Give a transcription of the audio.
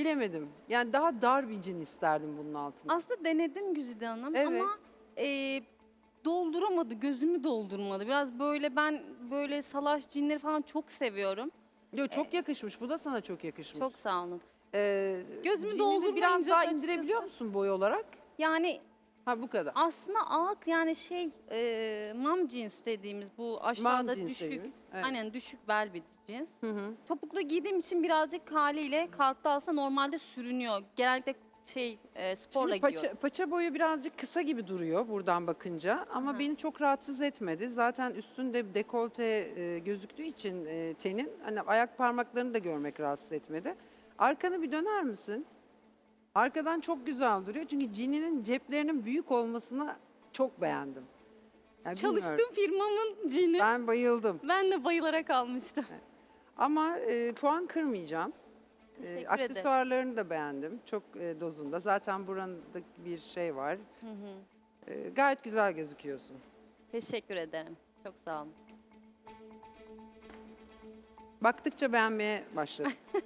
Bilemedim. Yani daha dar bir cin isterdim bunun altına. Aslında denedim Güzide Hanım Evet. ama e, dolduramadı, gözümü doldurmadı. Biraz böyle ben böyle salaş cinleri falan çok seviyorum. Yo, çok yakışmış. Bu da sana çok yakışmış. Çok sağ olun. Ee, Gözümü cinini doldurmayınca biraz da daha açıkçası- indirebiliyor musun boy olarak? Yani Ha bu kadar. aslında ağık yani şey e, mam cins dediğimiz bu aşağıda düşük. dediğimiz, evet. Aynen düşük bel bir cins. Hı hı. Topuklu giydiğim için birazcık haliyle kalktı aslında normalde sürünüyor. Genellikle şey e, sporla Şimdi giyiyorum. paça, paça boyu birazcık kısa gibi duruyor buradan bakınca ama Hı. beni çok rahatsız etmedi. Zaten üstünde dekolte e, gözüktüğü için e, tenin hani ayak parmaklarını da görmek rahatsız etmedi. Arkanı bir döner misin? Arkadan çok güzel duruyor çünkü cininin ceplerinin büyük olmasını çok beğendim. Yani bilmiyorum. Çalıştığım firmamın cini. Ben, Ben bayıldım de bayılarak almıştım. ama e, puan kırmayacağım. E, Teşekkür ederim. aksesuarlarını da beğendim. Çok e, dozunda. Zaten buranın da bir şey var. Hı hı. E, gayet güzel gözüküyorsun. Teşekkür ederim. Çok sağ olun. Baktıkça beğenmeye başladım.